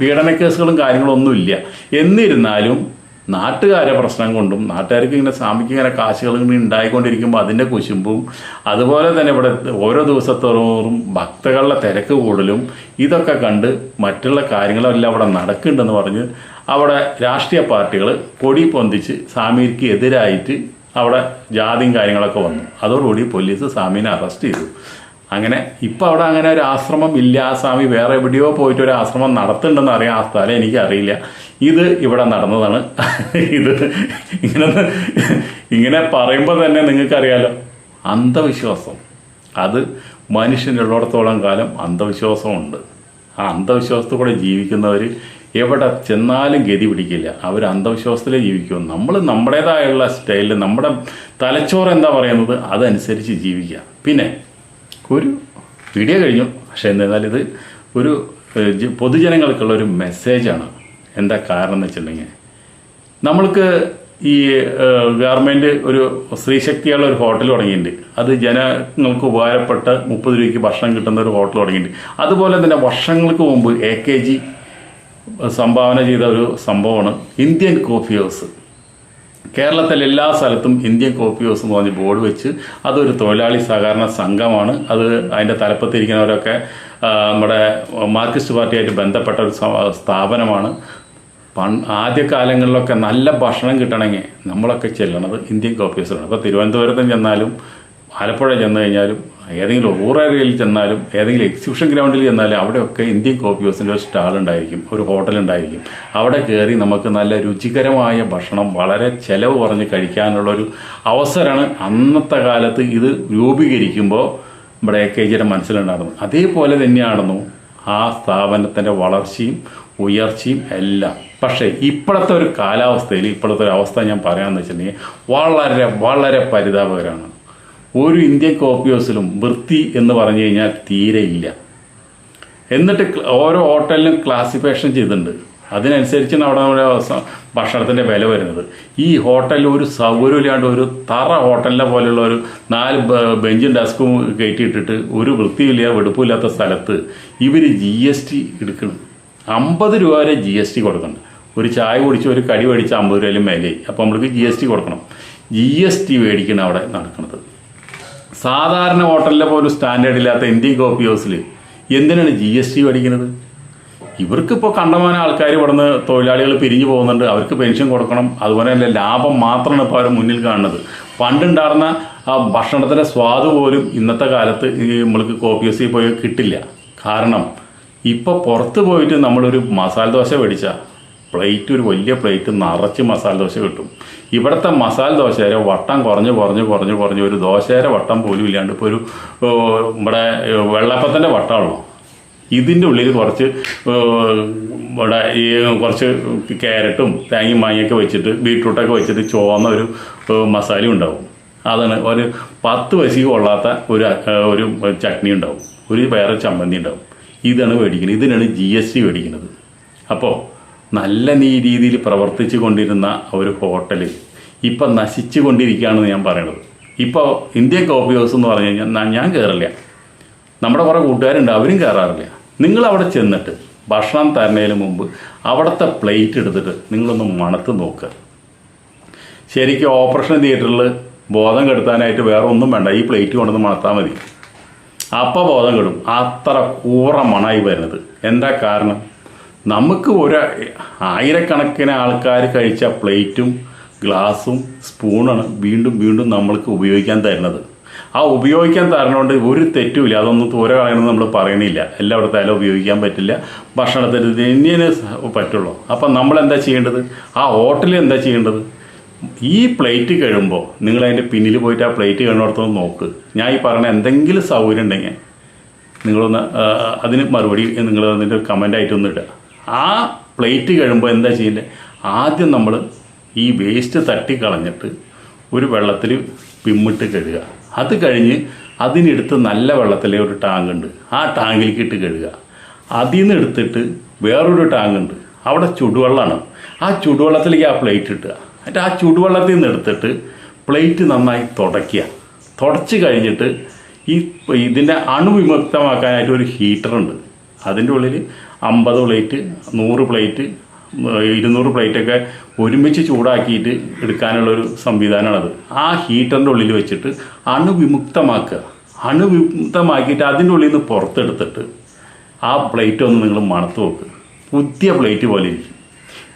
പീഡന കേസുകളും കാര്യങ്ങളൊന്നുമില്ല. എന്നിരുന്നാലും നാട്ടുകാരെ പ്രശ്നം കൊണ്ടും നാട്ടുകാർക്ക് ഇങ്ങനെ സ്വാമിക്ക് ഇങ്ങനെ കാശുകൾ ഇങ്ങനെ ഉണ്ടായിക്കൊണ്ടിരിക്കുമ്പോൾ അതിന്റെ കുശുമ്പും അതുപോലെ തന്നെ ഇവിടെ ഓരോ ദിവസത്തോറും ഭക്തകളുടെ തിരക്ക് കൂടലും ഇതൊക്കെ കണ്ട് മറ്റുള്ള കാര്യങ്ങളെല്ലാം അവിടെ നടക്കുന്നുണ്ടെന്ന് പറഞ്ഞ് അവിടെ രാഷ്ട്രീയ പാർട്ടികൾ കൊടി പൊന്തിച്ച് സ്വാമിക്ക് എതിരായിട്ട് അവിടെ ജാതിയും കാര്യങ്ങളൊക്കെ വന്നു. അതോടുകൂടി പോലീസ് സ്വാമിനെ അറസ്റ്റ് ചെയ്തു. അങ്ങനെ ഇപ്പം അവിടെ അങ്ങനെ ഒരു ആശ്രമം ഇല്ല സ്വാമി വേറെ എവിടെയോ പോയിട്ട് ഒരു ആശ്രമം നടത്തുന്നുണ്ടെന്ന് അറിയാം ആ സ്ഥലം എനിക്കറിയില്ല. ഇത് ഇവിടെ നടന്നതാണ്. ഇത് ഇങ്ങനെ ഇങ്ങനെ പറയുമ്പോൾ തന്നെ നിങ്ങൾക്കറിയാലോ. അന്ധവിശ്വാസം. അത് മനുഷ്യനുള്ളിടത്തോളം കാലം അന്ധവിശ്വാസമുണ്ട്. ആ അന്ധവിശ്വാസത്തിൽ കൂടെ ജീവിക്കുന്നവർ എവിടെ ചെന്നാലും ഗതി പിടിക്കില്ല. അവർ അന്ധവിശ്വാസത്തിലേ ജീവിക്കും. നമ്മൾ നമ്മുടേതായുള്ള സ്റ്റൈലിൽ നമ്മുടെ തലച്ചോറ് എന്താ പറയുന്നത്? അതനുസരിച്ച് ജീവിക്കുക. പിന്നെ ഒരു വീഡിയോ കഴിഞ്ഞു. പക്ഷേ എന്നാൽ ഇത് ഒരു പൊതുജനങ്ങൾക്കുള്ള ഒരു മെസ്സേജാണ് എന്താ കാരണം എന്ന് വെച്ചിട്ടുണ്ടെങ്കിൽ നമ്മൾക്ക് ഈ ഗവൺമെന്റ് ഒരു സ്ത്രീശക്തിയുള്ള ഒരു ഹോട്ടൽ തുടങ്ങിയിട്ടുണ്ട്. അത് ജനങ്ങൾക്ക് ഉപകാരപ്പെട്ട മുപ്പത് രൂപയ്ക്ക് ഭക്ഷണം കിട്ടുന്ന ഒരു ഹോട്ടൽ തുടങ്ങിയിട്ടുണ്ട്. അതുപോലെ തന്നെ വർഷങ്ങൾക്ക് മുമ്പ് എ കെ ജി സംഭാവന ചെയ്ത ഒരു സംഭവമാണ് ഇന്ത്യൻ കോഫി ഹൗസ് കേരളത്തിൽ എല്ലാ സ്ഥലത്തും ഇന്ത്യൻ കോപ്പി ഹൗസ് എന്ന് പറഞ്ഞ് ബോർഡ് വെച്ച് അതൊരു തൊഴിലാളി സഹകരണ സംഘമാണ്. അത് അതിന്റെ തലപ്പത്തിരിക്കുന്നവരൊക്കെ നമ്മുടെ മാർക്സിസ്റ്റ് പാർട്ടിയായിട്ട് ബന്ധപ്പെട്ട ഒരു സ്ഥാപനമാണ്. പൺ ആദ്യകാലങ്ങളിലൊക്കെ നല്ല ഭക്ഷണം കിട്ടണമെങ്കിൽ നമ്മളൊക്കെ ചെല്ലണത് ഇന്ത്യൻ കോപ്പി ഹൗസിലാണ് അപ്പോൾ തിരുവനന്തപുരത്തും ചെന്നാലും ആലപ്പുഴ ചെന്ന് കഴിഞ്ഞാലും ഏതെങ്കിലും റൂറൽ ഏരിയയിൽ ചെന്നാലും ഏതെങ്കിലും എക്സിബിഷൻ ഗ്രൗണ്ടിൽ ചെന്നാലും അവിടെയൊക്കെ ഇന്ത്യൻ കോഫി ഹൗസിന്റെ ഒരു സ്റ്റാൾ ഉണ്ടായിരിക്കും ഒരു ഹോട്ടൽ ഉണ്ടായിരിക്കും. അവിടെ കയറി നമുക്ക് നല്ല രുചികരമായ ഭക്ഷണം വളരെ ചിലവ് കുറഞ്ഞ് കഴിക്കാനുള്ളൊരു അവസരമാണ് അന്നത്തെ കാലത്ത് ഇത് രൂപീകരിക്കുമ്പോൾ നമ്മുടെ എ കെ ജിയുടെ മനസ്സിലുണ്ടായിരുന്നു അതേപോലെ തന്നെയാണെന്നു ആ സ്ഥാപനത്തിന്റെ വളർച്ചയും ഉയർച്ചയും എല്ലാം. പക്ഷേ ഇപ്പോഴത്തെ ഒരു കാലാവസ്ഥയിൽ ഇപ്പോഴത്തെ ഒരു അവസ്ഥ ഞാൻ പറയാമെന്ന് വെച്ചിട്ടുണ്ടെങ്കിൽ വളരെ വളരെ പരിതാപകരമാണ്. ഒരു ഇന്ത്യൻ കോപ്പി ഹൗസിലും വൃത്തി എന്ന് പറഞ്ഞു കഴിഞ്ഞാൽ തീരെ ഇല്ല. എന്നിട്ട് ഓരോ ഹോട്ടലിനും ക്ലാസിഫിക്കേഷൻ ചെയ്തിട്ടുണ്ട്. അതിനനുസരിച്ചാണ് അവിടെ നമ്മുടെ ഭക്ഷണത്തിന്റെ വില വരുന്നത്. ഈ ഹോട്ടലിൽ ഒരു സൗകര്യമില്ലാണ്ട് ഒരു തറ ഹോട്ടലിനെ പോലെയുള്ള ഒരു നാല് ബെഞ്ചും ഡെസ്കും കയറ്റിയിട്ടിട്ട് ഒരു വൃത്തിയില്ല വെടുപ്പില്ലാത്ത സ്ഥലത്ത് ഇവർ ജി എസ് ടി എടുക്കണം. അമ്പത് രൂപ വരെ ജി എസ് ടി കൊടുക്കണം ഒരു ചായ കുടിച്ച് ഒരു കടി മേടിച്ച് അമ്പത് രൂപയിലും മേലെ. അപ്പോൾ നമ്മൾക്ക് ജി എസ് ടി കൊടുക്കണം. ജി എസ് ടി മേടിക്കണം അവിടെ നടക്കുന്നത് സാധാരണ ഹോട്ടലിലെ പോലും സ്റ്റാൻഡേർഡ് ഇല്ലാത്ത ഇന്ത്യൻ കോപ്പി ഹൗസിൽ എന്തിനാണ് ജി എസ് ടി മേടിക്കുന്നത് ഇവർക്കിപ്പോൾ കണ്ടമാനം ആൾക്കാർ ഇവിടുന്ന് തൊഴിലാളികൾ പിരിഞ്ഞു പോകുന്നുണ്ട്. അവർക്ക് പെൻഷൻ കൊടുക്കണം. അതുപോലെ തന്നെ ലാഭം മാത്രമാണ് ഇപ്പോൾ അവർ മുന്നിൽ കാണുന്നത്. പണ്ടുണ്ടായിരുന്ന ആ ഭക്ഷണത്തിന്റെ സ്വാദ് പോലും ഇന്നത്തെ കാലത്ത് നമ്മൾക്ക് കോപ്പി ഹൗസിൽ പോയി കിട്ടില്ല. കാരണം ഇപ്പോൾ പുറത്ത് പോയിട്ട് നമ്മളൊരു മസാല ദോശ മേടിച്ചാൽ പ്ലേറ്റ് ഒരു വലിയ പ്ലേറ്റ് നിറച്ച് മസാല ദോശ കിട്ടും. ഇവിടുത്തെ മസാല ദോശയുടെ വട്ടം കുറഞ്ഞ് കുറഞ്ഞ് കുറഞ്ഞ് കുറഞ്ഞ് ഒരു ദോശയുടെ വട്ടം പോലും ഇല്ലാണ്ട് ഇപ്പോൾ ഒരു ഇവിടെ വെള്ളപ്പത്തിന്റെ വട്ടമുള്ളൂ ഇതിന്റെ ഉള്ളിൽ കുറച്ച് ഇവിടെ ഈ കുറച്ച് ക്യാരറ്റും തേങ്ങയും മാങ്ങയൊക്കെ വെച്ചിട്ട് ബീട്രൂട്ടൊക്കെ വെച്ചിട്ട് ചുവന്ന ഒരു മസാലയും മസാല ഉണ്ടാവും. അതാണ് ഒരു പത്ത് പൈസക്ക് കൊള്ളാത്ത ഒരു ഒരു ചട്നി ഉണ്ടാവും. ഒരു വേറെ ചമ്മന്തി ഉണ്ടാവും. ഇതാണ് മേടിക്കുന്നത് ഇതിനാണ് ജി എസ് ടി മേടിക്കുന്നത് അപ്പോൾ നല്ല നീ രീതിയിൽ പ്രവർത്തിച്ചു കൊണ്ടിരുന്ന ഒരു ഹോട്ടൽ ഇപ്പം നശിച്ചു കൊണ്ടിരിക്കുകയാണെന്ന് ഞാൻ പറയണത്. ഇപ്പോൾ ഇന്ത്യൻ കോഫി ഹൗസ് എന്ന് പറഞ്ഞു കഴിഞ്ഞാൽ ഞാൻ കയറില്ല നമ്മുടെ കുറേ കൂട്ടുകാരുണ്ട് അവരും കയറാറില്ല നിങ്ങൾ അവിടെ ചെന്നിട്ട് ഭക്ഷണം തരുന്നതിന് മുമ്പ് അവിടുത്തെ പ്ലേറ്റ് എടുത്തിട്ട് നിങ്ങളൊന്ന് മണത്ത് നോക്കുക ശരിക്കും ഓപ്പറേഷൻ തിയേറ്ററിൽ ബോധം കെടുത്താനായിട്ട് വേറെ ഒന്നും വേണ്ട ഈ പ്ലേറ്റ് കൊണ്ടൊന്ന് മണത്താൽ മതി. അപ്പോൾ ബോധം കെടും. അത്ര കൂറ മണായി വരുന്നത്. എന്താ കാരണം? നമുക്ക് ഒരു ആയിരക്കണക്കിന് ആൾക്കാർ കഴിച്ച പ്ലേറ്റും ഗ്ലാസും സ്പൂണാണ് വീണ്ടും വീണ്ടും നമ്മൾക്ക് ഉപയോഗിക്കാൻ തരുന്നത്. ആ ഉപയോഗിക്കാൻ തരണോണ്ട് ഒരു തെറ്റുമില്ല. അതൊന്നും ദൂരെ കളയണമെന്ന് നമ്മൾ പറയണില്ല എല്ലായിടത്തായാലും ഉപയോഗിക്കാൻ പറ്റില്ല. ഭക്ഷണത്തിൽ ഇനിയനെ പറ്റുള്ളൂ. അപ്പം നമ്മൾ എന്താ ചെയ്യേണ്ടത്? ആ ഹോട്ടലിൽ എന്താ ചെയ്യേണ്ടത്? ഈ പ്ലേറ്റ് കഴിയുമ്പോൾ നിങ്ങൾ അതിന്റെ പിന്നിൽ പോയിട്ട് ആ പ്ലേറ്റ് കഴിയുന്നിടത്തൊന്ന് നോക്ക്. ഞാൻ ഈ പറഞ്ഞ എന്തെങ്കിലും സൗകര്യം ഉണ്ടെങ്കിൽ നിങ്ങളൊന്ന് അതിന് മറുപടി നിങ്ങൾ അതിന്റെ കമന്റ് ആയിട്ടൊന്ന് ഇടുക. ആ പ്ലേറ്റ് കഴിയുമ്പോൾ എന്താ ചെയ്യേണ്ടത് ആദ്യം നമ്മൾ ഈ വേസ്റ്റ് തട്ടി കളഞ്ഞിട്ട് ഒരു വെള്ളത്തിൽ പിമ്മിട്ട് കഴുകുക അത് കഴിഞ്ഞ് അതിനെടുത്ത് നല്ല വെള്ളത്തിലെ ഒരു ടാങ്ക് ഉണ്ട്. ആ ടാങ്കിലേക്ക് ഇട്ട് കഴുകുക അതിൽ നിന്ന് എടുത്തിട്ട് വേറൊരു ടാങ്ക് ഉണ്ട്. അവിടെ ചുടുവെള്ളമാണ് ആ ചുടുവെള്ളത്തിലേക്ക് ആ പ്ലേറ്റ് ഇട്ടുക. എന്നിട്ട് ആ ചുടുവെള്ളത്തിൽ നിന്ന് എടുത്തിട്ട് പ്ലേറ്റ് നന്നായി തുടയ്ക്കുക. തുടച്ച് കഴിഞ്ഞിട്ട് ഈ ഇതിന്റെ അണുവിമുക്തമാക്കാനായിട്ട് ഒരു ഹീറ്ററുണ്ട്. അതിന്റെ ഉള്ളിൽ അമ്പത് പ്ലേറ്റ് നൂറ് പ്ലേറ്റ് ഇരുന്നൂറ് പ്ലേറ്റൊക്കെ ഒരുമിച്ച് ചൂടാക്കിയിട്ട് എടുക്കാനുള്ളൊരു സംവിധാനമാണത്. ആ ഹീറ്ററിന്റെ ഉള്ളിൽ വെച്ചിട്ട് അണുവിമുക്തമാക്കുക. അണുവിമുക്തമാക്കിയിട്ട് അതിന്റെ ഉള്ളിൽ നിന്ന് പുറത്തെടുത്തിട്ട് ആ പ്ലേറ്റ് ഒന്ന് നിങ്ങൾ മണത്ത് നോക്ക് പുതിയ പ്ലേറ്റ് പോലെ ഇരിക്കും.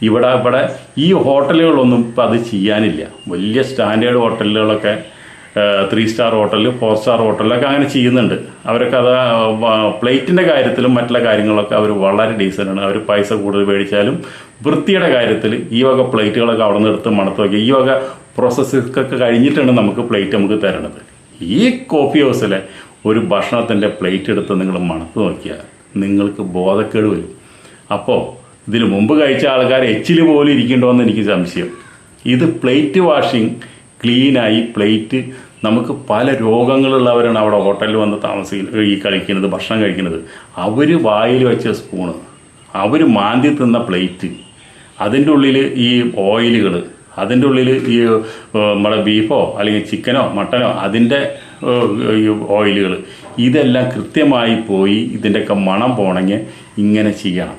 ഇവിടെ ഇവിടെ ഈ ഹോട്ടലുകളൊന്നും ഇപ്പം അത് ചെയ്യാനില്ല. വലിയ standard ഹോട്ടലുകളൊക്കെ three star hotel four star ഹോട്ടലൊക്കെ അങ്ങനെ ചെയ്യുന്നുണ്ട്. അവരൊക്കെ അത് പ്ലേറ്റിന്റെ കാര്യത്തിലും മറ്റുള്ള കാര്യങ്ങളൊക്കെ അവർ വളരെ ഡീസന്റാണ് അവർ പൈസ കൂടുതൽ മേടിച്ചാലും വൃത്തിയുടെ കാര്യത്തിൽ ഈ വക പ്ലേറ്റുകളൊക്കെ അവിടെ നിന്ന് എടുത്ത് മണത്ത് വയ്ക്കുക. ഈ വക പ്രോസസ്സൊക്കെ കഴിഞ്ഞിട്ടാണ് നമുക്ക് പ്ലേറ്റ് നമുക്ക് തരണത്. ഈ കോഫി ഹൗസിലെ ഒരു ഭക്ഷണത്തിന്റെ പ്ലേറ്റ് എടുത്ത് നിങ്ങൾ മണത്ത് നോക്കിയാൽ നിങ്ങൾക്ക് ബോധക്കേട് വരും. അപ്പോൾ ഇതിന് മുമ്പ് കഴിച്ച ആൾക്കാർ എച്ചിൽ പോലും ഇരിക്കണ്ടോയെന്ന് എനിക്ക് സംശയം. ഇത് പ്ലേറ്റ് വാഷിങ് ക്ലീനായി പ്ലേറ്റ്. നമുക്ക് പല രോഗങ്ങളുള്ളവരാണ് അവിടെ ഹോട്ടലിൽ വന്ന് താമസിക്കുന്നത് ഈ കഴിക്കുന്നത് ഭക്ഷണം കഴിക്കുന്നത്. അവർ വായിൽ വെച്ച സ്പൂണ്. അവർ മാന്തി തിന്ന പ്ലേറ്റ്. അതിന്റെ ഉള്ളിൽ ഈ ഓയിലുകൾ അതിന്റെ ഉള്ളിൽ ഈ നമ്മുടെ ബീഫോ അല്ലെങ്കിൽ ചിക്കനോ മട്ടനോ അതിന്റെ ഓയിലുകൾ ഇതെല്ലാം കൃത്യമായി പോയി ഇതിന്റെയൊക്കെ മണം പോണെങ്കിൽ ഇങ്ങനെ ചെയ്യണം.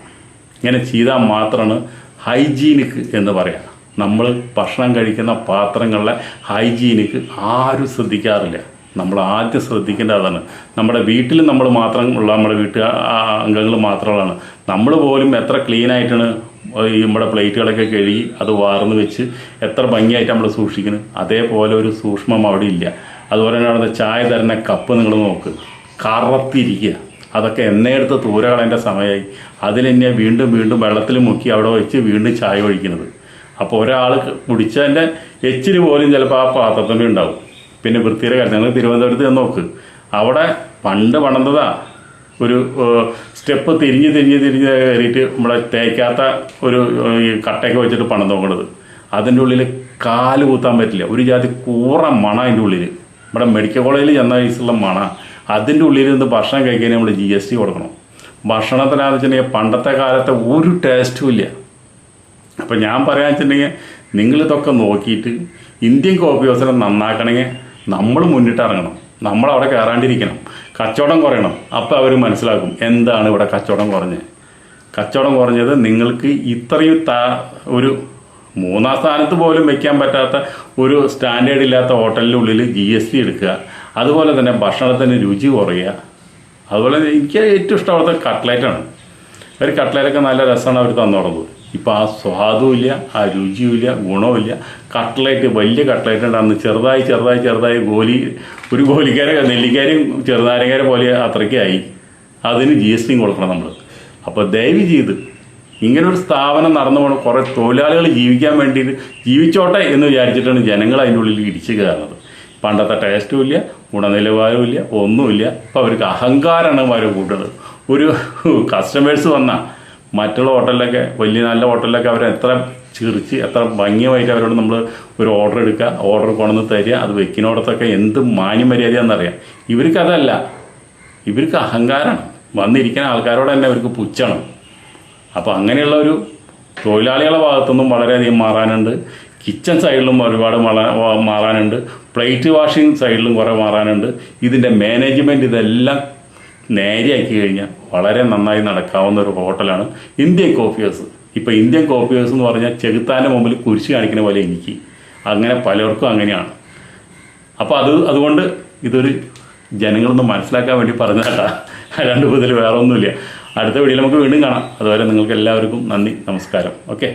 ഇങ്ങനെ ചെയ്താൽ മാത്രമാണ് ഹൈജീനിക് എന്ന് പറയാം. നമ്മൾ ഭക്ഷണം കഴിക്കുന്ന പാത്രങ്ങളിലെ ഹൈജീനിക്ക് ആരും ശ്രദ്ധിക്കാറില്ല. നമ്മൾ ആദ്യം ശ്രദ്ധിക്കേണ്ട അതാണ്. നമ്മുടെ വീട്ടിൽ നമ്മൾ മാത്രം ഉള്ള നമ്മുടെ വീട്ടു അംഗങ്ങൾ മാത്രമാണ് നമ്മൾ പോലും എത്ര ക്ലീനായിട്ടാണ് ഈ നമ്മുടെ പ്ലേറ്റുകളൊക്കെ കഴുകി അത് വാർന്ന് വെച്ച് എത്ര ഭംഗിയായിട്ട് നമ്മൾ സൂക്ഷിക്കുന്നു അതേപോലെ ഒരു സൂക്ഷ്മം അവിടെ ഇല്ല. അതുപോലെ തന്നെ അവിടുത്തെ ചായ തരുന്ന കപ്പ് നിങ്ങൾ നോക്ക്. കറത്തിരിക്കുക. അതൊക്കെ എണ്ണയെടുത്ത് തൂരകളേന്റെ സമയമായി. അതിലെന്നെ വീണ്ടും വീണ്ടും വെള്ളത്തിൽ മുക്കി അവിടെ വെച്ച് വീണ്ടും ചായ ഒഴിക്കുന്നത്. അപ്പോൾ ഒരാൾ കുടിച്ചതിന്റെ എച്ചിൽ പോലും ചിലപ്പോൾ ആ പാത്രത്തിൽ ഉണ്ടാവും. പിന്നെ വൃത്തിയുടെ കാര്യം നിങ്ങൾ തിരുവനന്തപുരത്ത് ചെന്ന് നോക്ക്. അവിടെ പണ്ട് പണിതതാ ഒരു സ്റ്റെപ്പ് തിരിഞ്ഞ് തിരിഞ്ഞ് തിരിഞ്ഞ് കയറിയിട്ട് നമ്മളെ തേക്കാത്ത ഒരു കട്ടയൊക്കെ വെച്ചിട്ട് പണം നോക്കണത്. അതിന്റെ ഉള്ളിൽ കാൽ കൂത്താൻ പറ്റില്ല. ഒരു ജാതി കൂറ മണ അതിന്റെ ഉള്ളിൽ ഇവിടെ മെഡിക്കൽ കോളേജിൽ ചെന്ന വയസ്സുള്ള മണ. അതിന്റെ ഉള്ളിൽ നിന്ന് ഭക്ഷണം കഴിക്കാൻ നമ്മൾ ജി എസ് ടി കൊടുക്കണം. ഭക്ഷണത്തിനാന്ന് വെച്ചിട്ടുണ്ടെങ്കിൽ പണ്ടത്തെ കാലത്തെ ഒരു ടേസ്റ്റും ഇല്ല. അപ്പം ഞാൻ പറയാൻ വെച്ചിട്ടുണ്ടെങ്കിൽ നിങ്ങളിതൊക്കെ നോക്കിയിട്ട് ഇന്ത്യൻ കോഫി ഹൗസിനെ നന്നാക്കണമെങ്കിൽ നമ്മൾ മുന്നിട്ട് ഇറങ്ങണം നമ്മൾ അവിടെ കയറാണ്ടിരിക്കണം. കച്ചവടം കുറയണം. അപ്പോൾ അവർ മനസ്സിലാക്കും എന്താണ് ഇവിടെ കച്ചവടം കുറഞ്ഞത് കച്ചവടം കുറഞ്ഞത് നിങ്ങൾക്ക് ഇത്രയും താ ഒരു മൂന്നാം സ്ഥാനത്ത് പോലും വെക്കാൻ പറ്റാത്ത ഒരു സ്റ്റാൻഡേർഡ് ഇല്ലാത്ത ഹോട്ടലിന്റെ ഉള്ളിൽ ജി എസ് ടി എടുക്കുക. അതുപോലെ തന്നെ ഭക്ഷണത്തിന് രുചി കുറയുക. അതുപോലെ എനിക്ക് ഏറ്റവും ഇഷ്ടം അവിടുത്തെ കട്ട്ലറ്റാണ്. ഒരു കട്ട്ലറ്റൊക്കെ നല്ല രസമാണ് അവർ തന്നു തുടങ്ങുന്നത് ഇപ്പോൾ ആ സ്വാദും ഇല്ല ആ രുചിയും ഇല്ല ഗുണവും ഇല്ല. കട്ട്ലറ്റ് വലിയ കട്ട്ലേറ്റ് ഉണ്ടായിരുന്നു. ചെറുതായി ചെറുതായി ചെറുതായി ഗോലി ഒരു ഗോലിക്കാര നെല്ലിക്കാരും ചെറുനാരങ്ങാരെ പോലെ അത്രയ്ക്കായി അതിന് ജി എസ് ടിയും കൊടുക്കണം നമ്മൾ അപ്പോൾ ദയവ് ചെയ്ത് ഇങ്ങനൊരു സ്ഥാപനം നടന്നു പോകണം കുറേ തൊഴിലാളികൾ ജീവിക്കാൻ വേണ്ടിയിട്ട് ജീവിച്ചോട്ടെ എന്ന് വിചാരിച്ചിട്ടാണ് ജനങ്ങൾ അതിന്റെ ഉള്ളിൽ ഇടിച്ചു കയറുന്നത്. പണ്ടത്തെ ടേസ്റ്റും ഇല്ല ഗുണനിലവാരവും ഇല്ല ഒന്നുമില്ല അപ്പോൾ അവർക്ക് അഹങ്കാരമാണ് അവർ കൂട്ടുന്നത്. ഒരു കസ്റ്റമേഴ്സ് വന്നാൽ മറ്റുള്ള ഹോട്ടലിലൊക്കെ വലിയ നല്ല ഹോട്ടലിലൊക്കെ അവർ എത്ര ചിറിച്ച് എത്ര ഭംഗിയായിട്ട് അവരോട് നമ്മൾ ഒരു ഓർഡർ എടുക്കുക ഓർഡർ കൊണ്ടുവന്ന് തരിക അത് വെക്കിനോടത്തൊക്കെ എന്ത് മാന്യമര്യാദയാണെന്നറിയാം. ഇവർക്ക് അതല്ല. ഇവർക്ക് അഹങ്കാരമാണ്. വന്നിരിക്കുന്ന ആൾക്കാരോട് തന്നെ അവർക്ക് പുച്ഛണം. അപ്പോൾ അങ്ങനെയുള്ള ഒരു തൊഴിലാളികളുടെ ഭാഗത്തുനിന്നും വളരെയധികം മാറാനുണ്ട്. കിച്ചൺ സൈഡിലും ഒരുപാട് മാറാനുണ്ട്. പ്ലേറ്റ് വാഷിംഗ് സൈഡിലും കുറേ മാറാനുണ്ട്. ഇതിന്റെ മാനേജ്മെന്റ് ഇതെല്ലാം നേരെയാക്കി കഴിഞ്ഞാൽ വളരെ നന്നായി നടക്കാവുന്ന ഒരു ഹോട്ടലാണ് ഇന്ത്യൻ കോഫി ഹൗസ് ഇപ്പോൾ ഇന്ത്യൻ കോഫി ഹൗസ് എന്ന് പറഞ്ഞാൽ ചെകുത്താന്റെ മുമ്പിൽ കുരിശ് കാണിക്കുന്ന പോലെ എനിക്ക്. അങ്ങനെ പലർക്കും അങ്ങനെയാണ്. അപ്പോൾ അത് അതുകൊണ്ട് ഇതൊരു ജനങ്ങളൊന്ന് മനസ്സിലാക്കാൻ വേണ്ടി പറഞ്ഞതാട്ടാ. രണ്ട് മുതൽ വേറെ ഒന്നുമില്ല അടുത്ത വീഡിയോയിൽ നമുക്ക് വീണ്ടും കാണാം. അതുവരെ നിങ്ങൾക്ക് എല്ലാവർക്കും നന്ദി നമസ്കാരം. ഓക്കെ?